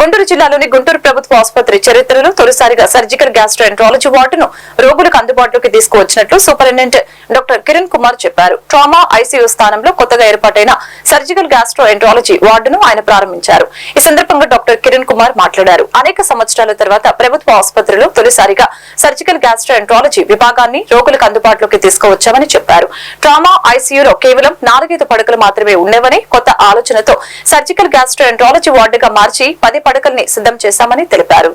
గుంటూరు జిల్లాలోని గుంటూరు ప్రభుత్వ ఆసుపత్రి చరిత్రలో తొలిసారిగా సర్జికల్ గ్యాస్ట్రోఎంట్రాలజీ వార్డును రోగులకు అందుబాటులోకి తీసుకువచ్చినట్లు సూపరింటెండెంట్ డాక్టర్ కిరణ్ కుమార్ చెప్పారు. ట్రామా ఐసీయూ స్థానంలో కొత్తగా ఏర్పాటైన సర్జికల్ గ్యాస్ట్రోఎంట్రాలజీ వార్డును ఆయన ప్రారంభించారు. ఈ సందర్భంగా డాక్టర్ కిరణ్ కుమార్ మాట్లాడారు. అనేక సంవత్సరాల తర్వాత ప్రభుత్వ ఆసుపత్రిలో తొలిసారిగా సర్జికల్ గ్యాస్ట్రోఎంట్రాలజీ విభాగాన్ని రోగులకు అందుబాటులోకి తీసుకువచ్చామని చెప్పారు. ట్రామా ఐసీయూలో కేవలం నాలుగైదు పడకలు మాత్రమే ఉండేవని కొత్త ఆలోచనతో సర్జికల్ గ్యాస్ట్రోఎంట్రాలజీ వార్డుగా మార్చి పది పడకల్ని సిద్ధం చేశామని తెలిపారు.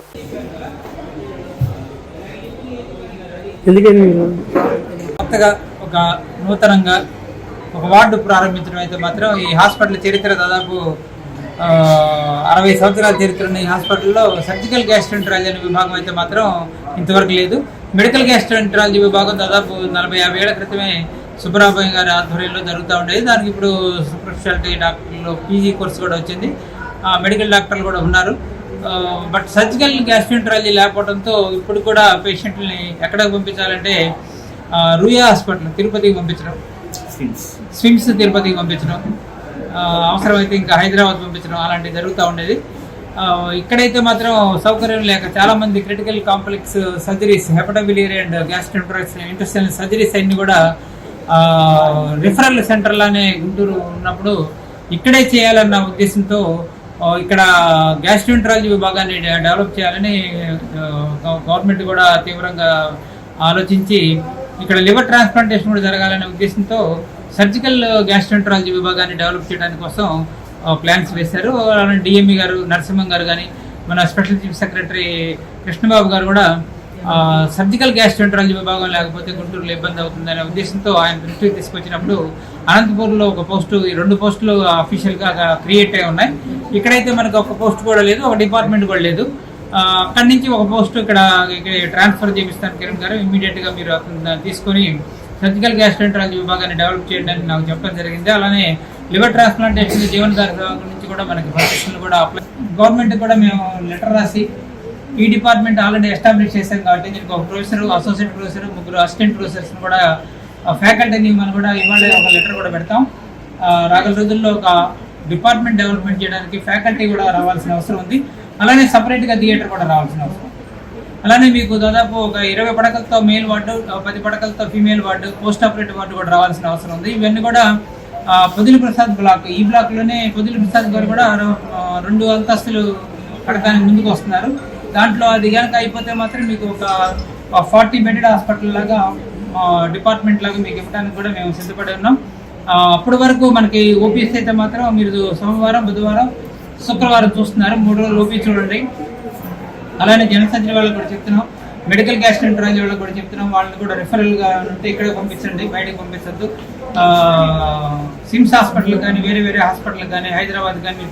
కొత్తగా ఒక నూతనంగా ఒక వార్డు ప్రారంభించడం అయితే మాత్రం ఈ హాస్పిటల్ చరిత్ర దాదాపు అరవై సంవత్సరాల చరిత్ర ఉన్న ఈ హాస్పిటల్లో సర్జికల్ గ్యాస్ట్రెంట్రాలజీ అనే విభాగం అయితే మాత్రం ఇంతవరకు లేదు. మెడికల్ గ్యాస్ట్రెంట్రాలజీ విభాగం దాదాపు నలభై యాభై ఏళ్ళ క్రితమే సుబ్బరామయ్య గారి ఆధ్వర్యంలో జరుగుతూ ఉండేది. దానికి ఇప్పుడు సూపర్ స్పెషాలిటీ డాక్టర్లు పీజీ కోర్స్ కూడా వచ్చింది. ఆ, మెడికల్ డాక్టర్లు కూడా ఉన్నారు. బట్ సర్జికల్ గ్యాస్ట్రెంట్రాలజీ లేకపోవడంతో ఇప్పుడు కూడా పేషెంట్ని ఎక్కడికి పంపించాలంటే రూయా హాస్పిటల్ తిరుపతికి పంపించడం. స్విమ్స్ తిరుపతికి పంపించడం. అవసరమైతే ఇంకా హైదరాబాద్ పంపించడం అలాంటివి జరుగుతూ ఉండేది. ఇక్కడైతే మాత్రం సౌకర్యం లేక చాలా మంది critical complex surgeries hepatobiliary and gastrointestinal surgeries అన్ని కూడా రిఫరల్ సెంటర్లానే గుంటూరు ఉన్నప్పుడు ఇక్కడే చేయాలన్న ఉద్దేశంతో ఇక్కడ గ్యాస్ట్రోంట్రాలజీ విభాగాన్ని డెవలప్ చేయాలని గవర్నమెంట్ కూడా తీవ్రంగా ఆలోచించి ఇక్కడ లివర్ ట్రాన్స్ప్లాంటేషన్ కూడా జరగాలనే ఉద్దేశంతో సర్జికల్ గ్యాస్ట్రోంట్రాలజీ విభాగాన్ని డెవలప్ చేయడానికి కోసం ప్లాన్స్ వేశారు. అలానే డిఎంఈ గారు నరసింహం గారు కానీ మన స్పెషల్ చీఫ్ సెక్రటరీ కృష్ణబాబు గారు కూడా సర్జికల్ గ్యాస్ట్రోంట్రాలజీ విభాగం లేకపోతే గుంటూరులో ఇబ్బంది అవుతుందనే ఉద్దేశంతో ఆయన దృష్టికి తీసుకొచ్చినప్పుడు అనంతపూర్లో ఒక పోస్టు ఈ రెండు పోస్టులు అఫీషియల్గా క్రియేట్ అయి ఉన్నాయి. ఇక్కడైతే మనకు ఒక పోస్ట్ కూడా లేదు ఒక డిపార్ట్మెంట్ కూడా లేదు. అక్కడి నుంచి ఒక పోస్ట్ ఇక్కడ ఇక్కడ ట్రాన్స్ఫర్ చేపిస్తాను కిరణ్ గారు. ఇమీడియట్గా మీరు తీసుకొని సర్జికల్ గ్యాస్ట్రెంట్రాలజీ విభాగాన్ని డెవలప్ చేయడానికి నాకు చెప్పడం జరిగింది. అలానే లివర్ ట్రాన్స్ప్లాంటేషన్ జీవనధార గురించి నుంచి కూడా మనకి పర్మిషన్లు కూడా అప్లై గవర్నమెంట్ కూడా మేము లెటర్ రాసి ఈ డిపార్ట్మెంట్ ఆల్రెడీ ఎస్టాబ్లిష్ చేశాం కాబట్టి దీనికి ఒక ప్రొఫెసర్ అసోసియేట్ ప్రొఫెసర్ ముగ్గురు అసిస్టెంట్ ప్రొఫెసర్స్ని కూడా ఫ్యాకల్టీని మనం కూడా ఇవాళ ఒక లెటర్ కూడా పెడతాం. రాగల రోజుల్లో ఒక డిపార్ట్మెంట్ డెవలప్మెంట్ చేయడానికి ఫ్యాకల్టీ కూడా రావాల్సిన అవసరం ఉంది. అలానే సపరేట్గా థియేటర్ కూడా రావాల్సిన అవసరం అలానే మీకు దాదాపు ఒక ఇరవై పడకలతో మేల్ వార్డు పది పడకలతో female ward post operative ward కూడా రావాల్సిన అవసరం ఉంది. ఇవన్నీ కూడా పొదిలి ప్రసాద్ బ్లాక్ ఈ బ్లాక్లోనే పొదిలి ప్రసాద్ గారు కూడా రెండు అంతస్తులు కడతానికి ముందుకు వస్తున్నారు. దాంట్లో అది కనుక అయిపోతే మాత్రం మీకు ఒక ఫార్టీ బెడెడ్ హాస్పిటల్ లాగా డిపార్ట్మెంట్ లాగా మీకు ఇవ్వడానికి కూడా మేము సిద్ధపడి ఉన్నాం. అప్పటి వరకు మనకి ఓపీఎస్ అయితే మాత్రం మీరు సోమవారం బుధవారం శుక్రవారం చూస్తున్నారు. మూడు రోజులు ఓపీ చూడండి. అలానే జనసంచారి వాళ్ళకి కూడా చెప్తున్నాం. మెడికల్ గ్యాస్ట్రెంట్రాలజీ వాళ్ళకి కూడా చెప్తున్నాం. వాళ్ళని కూడా రిఫరల్గా గా ఉంటే ఇక్కడే పంపించండి బయటకు పంపించద్దు. సిమ్స్ హాస్పిటల్ కానీ వేరే వేరే హాస్పిటల్ కానీ హైదరాబాద్ కానీ మీరు